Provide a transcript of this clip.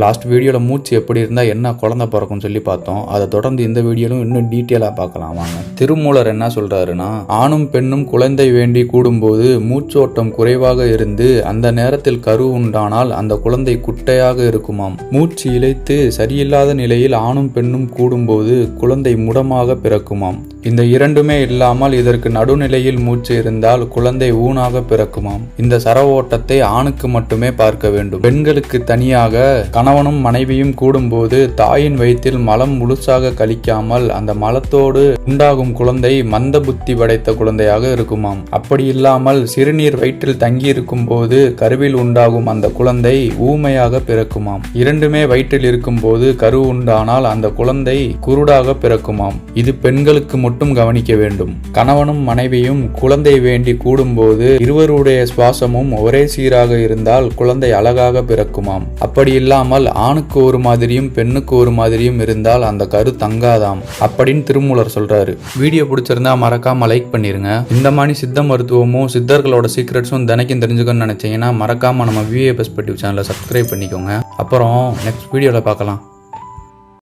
Last வீடியோவில் மூச்சு எப்படி இருந்தால் என்ன குழந்தை பிறக்கும்னு சொல்லி பார்த்தோம். அதை தொடர்ந்து இந்த வீடியோலும் இன்னும் டீட்டெயிலாக பார்க்கலாம். வாங்க. திருமூலர் என்ன சொல்கிறாருன்னா ஆணும் பெண்ணும் குழந்தை வேண்டி கூடும்போது மூச்சோட்டம் குறைவாக இருந்து அந்த நேரத்தில் கரு உண்டானால் அந்த குழந்தை குட்டையாக இருக்குமாம். மூச்சு இழைத்து சரியில்லாத நிலையில் ஆணும் பெண்ணும் கூடும்போது குழந்தை முடமாக பிறக்குமாம். இந்த இரண்டுமே இல்லாமல் இதற்கு நடுநிலையில் மூச்சு இருந்தால் குழந்தை ஊனாக பிறக்குமாம். இந்த சரவோட்டத்தை ஆணுக்கு மட்டுமே பார்க்க வேண்டும். பெண்களுக்கு தனியாக கணவனும் மனைவியும் கூடும்போது தாயின் வயிற்றில் மலம் முழுசாக கழிக்காமல் அந்த மலத்தோடு உண்டாகும் குழந்தை மந்த புத்தி படைத்த குழந்தையாக இருக்குமாம். அப்படி இல்லாமல் சிறுநீர் வயிற்றில் தங்கியிருக்கும் போது கருவில் உண்டாகும் அந்த குழந்தை ஊமையாக பிறக்குமாம். இரண்டுமே வயிற்றில் இருக்கும்போது கரு உண்டானால் அந்த குழந்தை குருடாக பிறக்குமாம். இது பெண்களுக்கு மட்டும் கவனிக்க வேண்டும். கணவனும் மனைவியும் குழந்தை வேண்டி கூடும்போது இருவருடைய சுவாசமும் ஒரே சீராக இருந்தால் குழந்தை அழகாக பிறக்குமாம். அப்படி இல்லாமல் ஆணுக்கு ஒரு மாதிரியும் பெண்ணுக்கு ஒரு மாதிரியும் இருந்தால் அந்த கரு தங்காதாம் அப்படின்னு திருமூலர் சொல்றாரு. வீடியோ பிடிச்சிருந்தா மறக்காம லைக் பண்ணிருங்க. இந்த மாதிரி சித்த மருத்துவமும் சித்தர்களோட சீக்ரெட்ஸும் தினைக்கும் தெரிஞ்சுக்கணும்னு நினைச்சீங்கன்னா மறக்காம நம்ம விஏ பெர்ஸ்பெக்டிவ் சேனலை சப்ஸ்கிரைப் பண்ணிக்கோங்க. அப்புறம் நெக்ஸ்ட் வீடியோவில் பார்க்கலாம்.